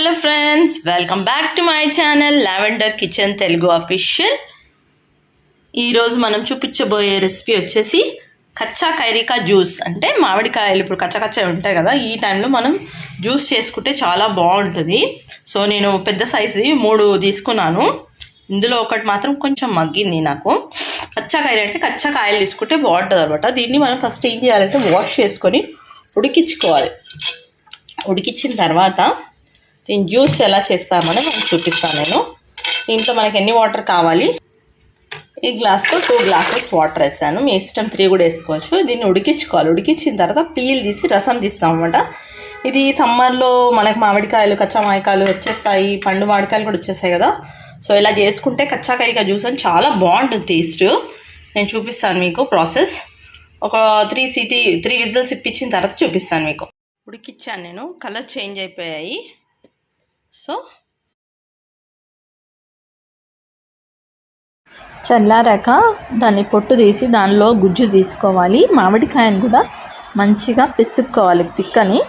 Hello friends welcome back to my channel lavender kitchen Telugu official. ఈరోజు మనం చూపించబోయే recipe వచ్చేసి కచ్చా కైరికా జ్యూస్. అంటే మామిడికాయలు ఇప్పుడు కచ్చా కచ్చా ఉంటాయి కదా ఈ టైంలో మనం జ్యూస్ చేసుకుంటే చాలా బాగుంటుంది. సో నేను పెద్ద సైజు మూడు తీసుకున్నాను. ఇందులో ఒకటి మాత్రం కొంచెం మగ్గింది నాకు. కచ్చా కాయలు అంటే కచ్చా కాయలు తీసుకుంటే బాగుంటుంది అనమాట. దీన్ని మనం ఫస్ట్ ఏం చేయాలంటే వాష్ చేసుకొని ఉడికించుకోవాలి. ఉడికించిన తర్వాత దీని జ్యూస్ ఎలా చేస్తామని మనకు చూపిస్తాను నేను. దీంట్లో మనకి ఎన్ని వాటర్ కావాలి? ఈ గ్లాస్లో టూ గ్లాసెస్ వాటర్ వేసాను. మీ ఇష్టం త్రీ కూడా వేసుకోవచ్చు. దీన్ని ఉడికించుకోవాలి. ఉడికించిన తర్వాత పీల్ తీసి రసం తీస్తాం అనమాట ఇది సమ్మర్లో మనకి మామిడికాయలు కచ్చా మామిడికాయలు వచ్చేస్తాయి. పండు మామిడికాయలు కూడా వచ్చేస్తాయి కదా. సో ఇలా చేసుకుంటే కచ్చా జ్యూస్ అని చాలా బాగుంటుంది టేస్ట్. నేను చూపిస్తాను మీకు ప్రాసెస్. ఒక త్రీ సిటీ త్రీ విజిల్స్ ఇప్పించిన తర్వాత చూపిస్తాను మీకు. ఉడికిచ్చాను నేను. కలర్ చేంజ్ అయిపోయాయి. సో? చల్లారాక దాన్ని పొట్టు తీసి దానిలో గుజ్జు తీసుకోవాలి. మామిడికాయను కూడా మంచిగా పిసుక్కోవాలి పిక్కని.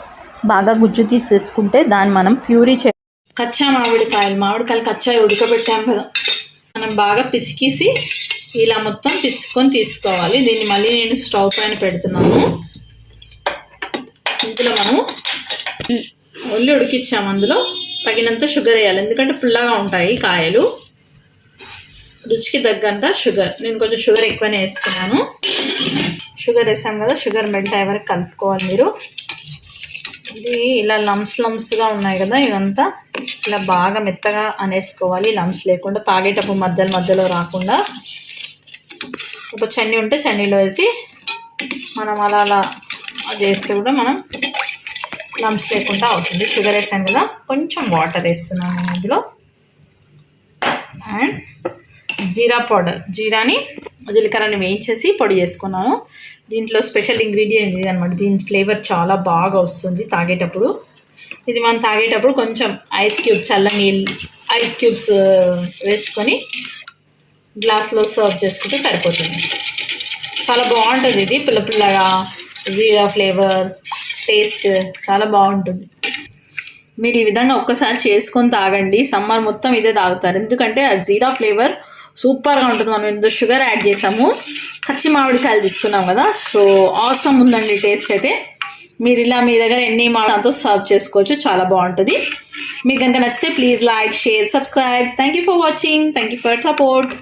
బాగా గుజ్జు తీసేసుకుంటే దాన్ని మనం ప్యూరీ చే కచ్చా మామిడికాయలు మామిడికాయలు కచ్చా ఉడకబెట్టాం కదా. మనం బాగా పిసికేసి ఇలా మొత్తం పిసుకొని తీసుకోవాలి. దీన్ని మళ్ళీ నేను స్టవ్ పైన పెడుతున్నాను. ఇందులో మనం ఒళ్ళు ఉడికిచ్చాము అందులో. తగినంత షుగర్ వేయాలి. ఎందుకంటే పుల్లగా ఉంటాయి కాయలు. రుచికి తగ్గంత షుగర్. నేను కొంచెం షుగర్ ఎక్కువనే వేస్తున్నాను. షుగర్ వేసాం కదా షుగర్ మెల్ట్ అయ్యే వరకు కలుపుకోవాలి మీరు. ఇది ఇలా లమ్స్ లమ్స్గా ఉన్నాయి కదా ఇదంతా ఇలా బాగా మెత్తగా అనేసుకోవాలి. లమ్స్ లేకుండా తాగేటప్పుడు మధ్యలో మధ్యలో రాకుండా. ఒక చన్నీ ఉంటే చన్నీలో వేసి మనం అలా అలా అది వేస్తే కూడా మనం లమ్స్ లేకుండా అవుతుంది. షుగర్ వేసాను కదా కొంచెం వాటర్ వేస్తున్నాను నేను ఇందులో. And jeera powder. జీరాని జీలకర్రని వేయించేసి పొడి చేసుకున్నాను. దీంట్లో స్పెషల్ ఇంగ్రీడియంట్ ఇది అనమాట దీని ఫ్లేవర్ చాలా బాగా వస్తుంది తాగేటప్పుడు. ఇది మనం తాగేటప్పుడు కొంచెం ఐస్ క్యూబ్ చల్ల నీళ్ళు ఐస్ క్యూబ్స్ uh, వేసుకొని గ్లాస్లో సర్వ్ చేసుకుంటే సరిపోతుంది. చాలా బాగుంటుంది ఇది. పుల్ల పుల్లగా జీరా ఫ్లేవర్ టేస్ట్ చాలా బాగుంటుంది. మీరు ఈ విధంగా ఒక్కసారి చేసుకొని తాగండి. సమ్మర్ మొత్తం ఇదే తాగుతారు. ఎందుకంటే ఆ జీరా ఫ్లేవర్ సూపర్గా ఉంటుంది. మనం ఇందులో షుగర్ యాడ్ చేసాము. పచ్చి మామిడికాయలు తీసుకున్నాం కదా. సో అవసరం ఉందండి టేస్ట్ అయితే. మీరు ఇలా మీ దగ్గర ఎన్ని మాటతో సర్వ్ చేసుకోవచ్చు చాలా బాగుంటుంది. మీకు కనుక నచ్చితే please like share subscribe. Thank you for watching thank you for support